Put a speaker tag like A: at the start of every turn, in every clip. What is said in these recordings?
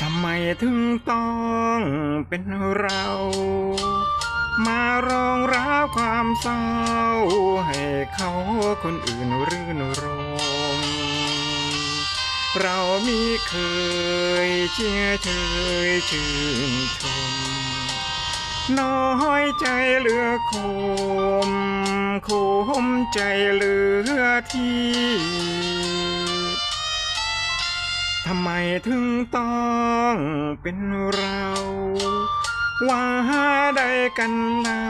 A: ทำไมถึงต้องเป็นเรา มารองรับความเศร้า ให้เขาคนอื่นรื่นรม เรามีเคยเชียเชยชื่นชม น้อยใจเหลือคมคมใจเหลือที่ ทำไมถึงต้องเป็นเรา ว่าได้กันเล่า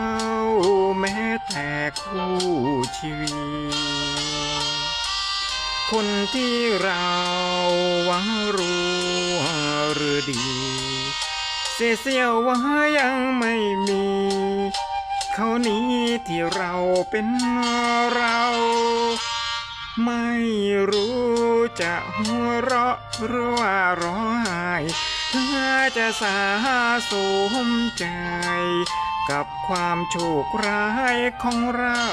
A: แม้แต่คู่ชีวิต คนที่เราหวังรู้หรือดี เสียเสียวว่ายังไม่มี เขานี้ที่เราเป็นเรา ไม่รู้ จะหัวเราะหรือว่าร้องไห้ถ้าจะสาสมใจ กับความโชคร้ายของเรา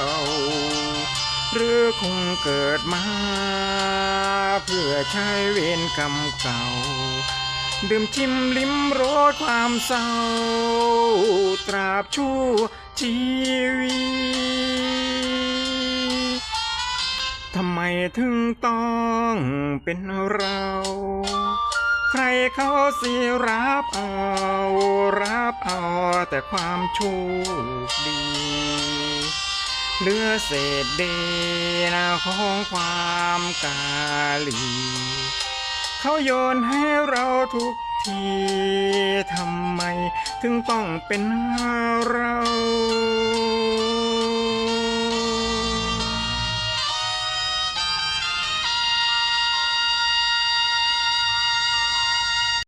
A: หรือคงเกิดมา เพื่อใช้เวรกรรมเก่า ดื่มชิมลิ้มรสความเศร้า ตราบชั่วชีวิต ถึงต้องเป็นเรา ใครเขาสิรับเอา รับเอาแต่ความโชคดี เหลือเศษเดนะของความกาลีเขาโยนให้เราทุกทีทำไมถึงต้องเป็นเรา